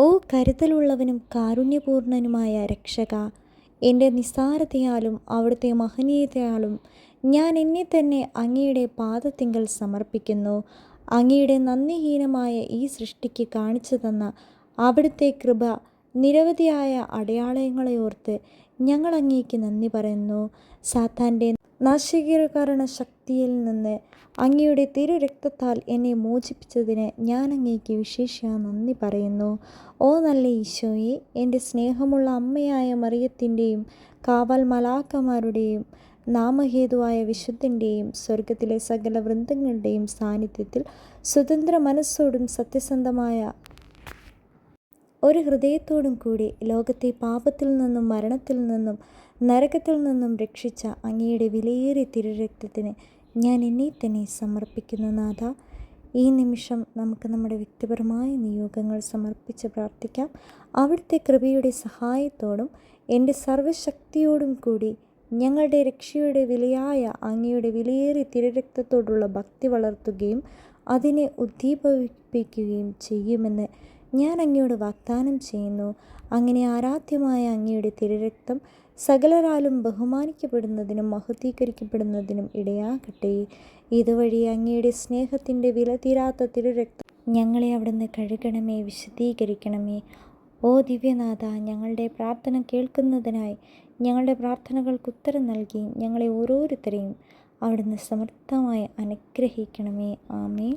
ഓ കരുതലുള്ളവനും കാരുണ്യപൂർണനുമായ രക്ഷക എന്റെ നിസ്സാരതയാലും അവിടുത്തെ മഹനീയതയാലും ഞാൻ എന്നെ തന്നെ അങ്ങയുടെ പാദത്തിങ്കൽ സമർപ്പിക്കുന്നു. അങ്ങയുടെ നന്ദിഹീനമായ ഈ സൃഷ്ടിക്ക് കാണിച്ചു തന്ന അവിടുത്തെ കൃപ നിരവധിയായ അടയാളങ്ങളെ ഓർത്ത് ഞങ്ങൾ അങ്ങേക്ക് നന്ദി പറയുന്നു. സാത്താന്റെ നാശീകരണ ശക്തിയിൽ നിന്ന് അങ്ങയുടെ തിരുരക്തത്താൽ എന്നെ മോചിപ്പിച്ചതിന് ഞാൻ അങ്ങേക്ക് വിശേഷ നന്ദി പറയുന്നു. ഓ നല്ല ഈശോയെ എന്റെ സ്നേഹമുള്ള അമ്മയായ മറിയത്തിന്റെയും കാവൽ മലാക്കമാരുടെയും നാമഹേതുവായ വിശുദ്ധന്റെയും സ്വർഗത്തിലെ സകല വൃന്ദങ്ങളുടെയും സാന്നിധ്യത്തിൽ സ്വതന്ത്ര മനസ്സോടും സത്യസന്ധമായ ഒരു ഹൃദയത്തോടും കൂടി ലോകത്തെ പാപത്തിൽ നിന്നും മരണത്തിൽ നിന്നും നരകത്തിൽ നിന്നും രക്ഷിച്ച അങ്ങയുടെ വിലയേറിയ തിരുരക്തത്തിന് ഞാൻ എന്നെ തന്നെ സമർപ്പിക്കുന്നു നാഥ. ഈ നിമിഷം നമുക്ക് നമ്മുടെ വ്യക്തിപരമായ നിയോഗങ്ങൾ സമർപ്പിച്ച് പ്രാർത്ഥിക്കാം. അവിടുത്തെ കൃപയുടെ സഹായത്തോടും എന്റെ സർവശക്തിയോടും കൂടി ഞങ്ങളുടെ രക്ഷയുടെ വിലയായ അങ്ങയുടെ വിലയേറിയ തിരുരക്തത്തോടുള്ള ഭക്തി വളർത്തുകയും അതിനെ ഉദ്ദീപിപ്പിക്കുകയും ചെയ്യുമെന്ന് ഞാൻ അങ്ങയോട് വാഗ്ദാനം ചെയ്യുന്നു. അങ്ങനെ ആരാധ്യമായ അങ്ങയുടെ തിരുരക്തം സകലരാലും ബഹുമാനിക്കപ്പെടുന്നതിനും മഹത്വീകരിക്കപ്പെടുന്നതിനും ഇടയാകട്ടെ. ഇതുവഴി അങ്ങയുടെ സ്നേഹത്തിന്റെ വില തീരാത്ത തിരുരക്തം ഞങ്ങളെ അവിടുന്ന് കഴുകണമേ വിശദീകരിക്കണമേ ഓ ദിവ്യനാഥ ഞങ്ങളുടെ പ്രാർത്ഥന കേൾക്കുന്നതിനായി ഞങ്ങളുടെ പ്രാർത്ഥനകൾക്ക് ഉത്തരം നൽകി ഞങ്ങളെ ഓരോരുത്തരെയും അവിടുന്ന് സമർത്ഥമായി അനുഗ്രഹിക്കണമേ. ആമേ